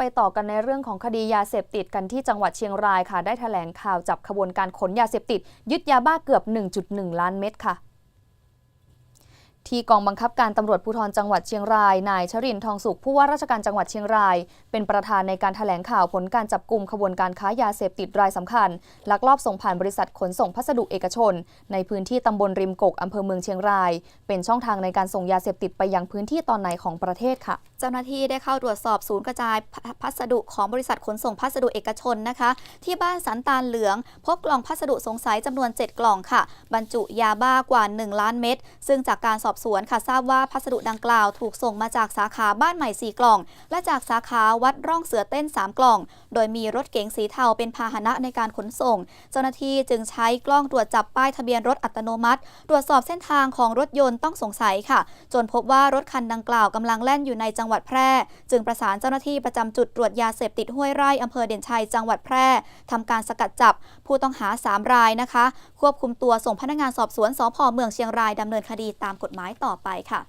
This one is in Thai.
ไปต่อกันในเรื่องของคดียาเสพติดกันที่จังหวัดเชียงรายค่ะ ได้แถลงข่าวจับขบวนการขนยาเสพติด ยึดยาบ้าเกือบ 1.1 ล้านเม็ดค่ะ ที่กองบังคับการตำรวจภูธรจังหวัดเชียงราย นายชรินทร์ทองสุขผู้ว่าราชการจังหวัดเชียงราย เป็นประธานในการแถลงข่าวผลการจับกลุ่มขบวนการค้ายาเสพติดรายสำคัญ ลักลอบส่งผ่านบริษัทขนส่งพัสดุเอกชน ในพื้นที่ตำบลริมกกอำเภอเมืองเชียงราย เป็นช่องทางในการส่งยาเสพติดไปยังพื้นที่ตอนไหนของประเทศค่ะ เจ้าหน้าที่ได้เข้าตรวจสอบศูนย์กระจายพัสดุของบริษัทขนส่งพัสดุเอกชนนะคะ ที่บ้านสันตาลเหลือง พบกล่องพัสดุสงสัยจำนวน 7 กล่องค่ะ บรรจุยาบ้ากว่า 1 ล้านเม็ดซึ่งจากการสอบสวนค่ะทราบว่าพัสดุดังกล่าวถูกส่งมาจากสาขาบ้านใหม่ 4 กล่อง และจากสาขาวัดร่องเสือเต้น 3 กล่อง โดยมีรถเก๋งสีเทาเป็นพาหนะในการขนส่ง เจ้าหน้าที่จึงใช้กล้องตรวจจับป้ายทะเบียนรถอัตโนมัติ ตรวจสอบเส้นทางของรถยนต์ต้องสงสัยค่ะ จนพบว่ารถคันดังกล่าวกำลังแล่นอยู่ในจังหวัดแพร่ จึงประสานเจ้าหน้าที่ประจำจุดตรวจยาเสพติดห้วยไร่อำเภอเด่นชัยจังหวัดแพร่ทำการสกัดจับผู้ต้องหา 3 รายนะคะ ควบคุมตัวส่งพนักงานสอบสวนสพเมืองเชียงรายดำเนินคดีตามกฎหมายต่อไปค่ะ